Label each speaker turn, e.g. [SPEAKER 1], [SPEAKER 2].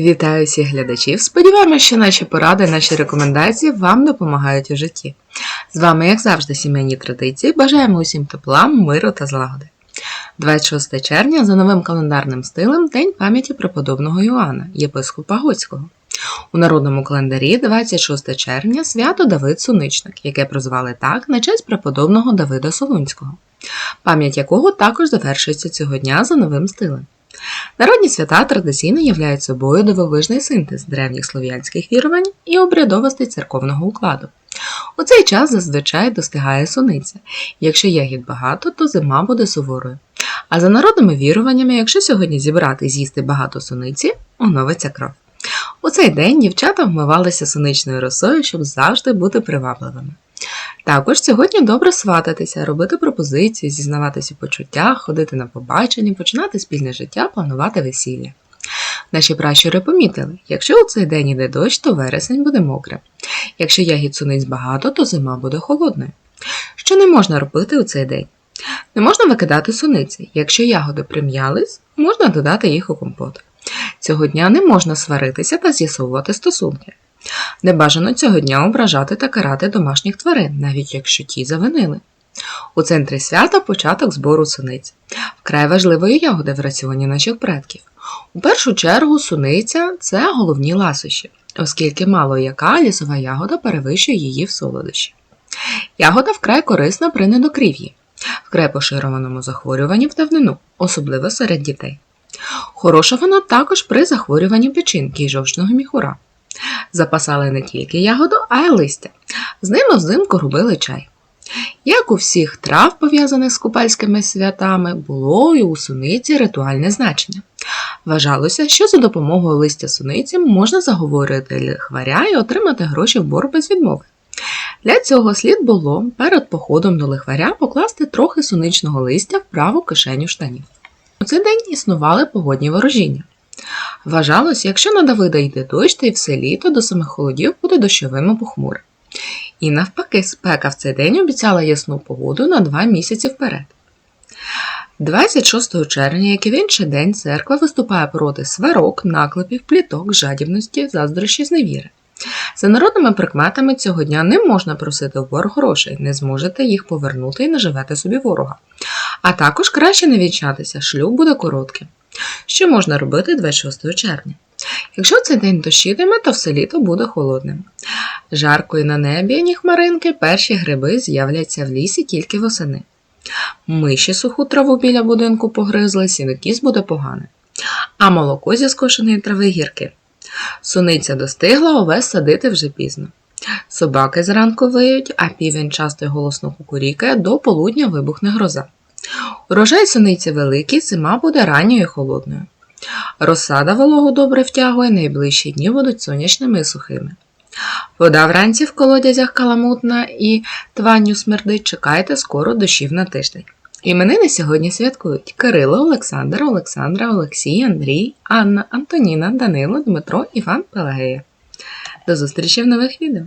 [SPEAKER 1] Вітаю всіх глядачів. Сподіваємося, що наші поради, наші рекомендації вам допомагають у житті. З вами, як завжди, сімейні традиції. Бажаємо усім тепла, миру та злагоди. 26 червня за новим календарним стилем День пам'яті преподобного Йоанна, єпископа Готського. У народному календарі 26 червня свято Давид Суничник, яке прозвали так на честь преподобного Давида Солунського, пам'ять якого також завершується цього дня за новим стилем. Народні свята традиційно являють собою дивовижний синтез древніх слов'янських вірувань і обрядовостей церковного укладу. У цей час зазвичай достигає суниця. Якщо ягід багато, то зима буде суворою. А за народними віруваннями, якщо сьогодні зібрати і з'їсти багато суниці, оновиться кров. У цей день дівчата вмивалися соничною росою, щоб завжди бути привабливими. Також сьогодні добре свататися, робити пропозиції, зізнаватися у почуттях, ходити на побачення, починати спільне життя, планувати весілля. Наші пращури помітили, якщо у цей день іде дощ, то вересень буде мокрим. Якщо ягід суниць багато, то зима буде холодною. Що не можна робити у цей день? Не можна викидати суниці. Якщо ягоди прим'ялись, можна додати їх у компот. Цього дня не можна сваритися та з'ясовувати стосунки. Не бажано цього дня ображати та карати домашніх тварин, навіть якщо ті завинили. У центрі свята початок збору суниць. Вкрай важливої ягоди в раціоні наших предків. У першу чергу суниця це головні ласощі, оскільки мало яка лісова ягода перевищує її в солодощі. Ягода вкрай корисна при недокрів'ї, вкрай поширеному захворюванні в давнину, особливо серед дітей. Хороша вона також при захворюванні печінки і жовчного міхура. Запасали не тільки ягоду, а й листя. З ними взимку робили чай. Як у всіх трав, пов'язаних з купальськими святами, було і у суниці ритуальне значення. Вважалося, що за допомогою листя суниці можна заговорити лихваря і отримати гроші в борг без відмови. Для цього слід було перед походом до лихваря покласти трохи суничного листя в праву кишеню штанів. У цей день існували погодні ворожіння. Вважалось, якщо на Давида йде дощ, то й все літо до самих холодів буде дощовим і похмурим. І навпаки, спека в цей день обіцяла ясну погоду на два місяці вперед. 26 червня, як і в інший день, церква виступає проти сварок, наклепів, пліток, жадібності, заздрощі, зневіри. За народними прикметами цього дня не можна просити в борг грошей, не зможете їх повернути і наживете собі ворога. А також краще не вінчатися, шлюб буде коротким. Що можна робити 26 червня? Якщо цей день дощитиме, то все літо буде холодним. Жарко на небі, ні хмаринки, перші гриби з'являться в лісі тільки восени. Миші суху траву біля будинку погризли, сінокіс буде погане. А молоко зі скошеної трави гірке. Суниця достигла, овес садити вже пізно. Собаки зранку виють, а півень часто й голосно кукурікає, до полудня вибухне гроза. Урожай суниці великий, зима буде ранньою і холодною. Розсада вологу добре втягує, найближчі дні будуть сонячними і сухими. Вода вранці в колодязях каламутна і тванню смердить, чекайте скоро дощів на тиждень. Іменини сьогодні святкують Кирило, Олександр, Олександра, Олексій, Андрій, Анна, Антоніна, Данило, Дмитро, Іван, Пелагея. До зустрічі в нових відео!